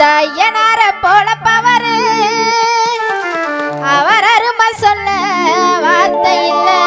தையனார போல பவரு அவர் அருமை சொல்ல வார்த்தை இல்லை.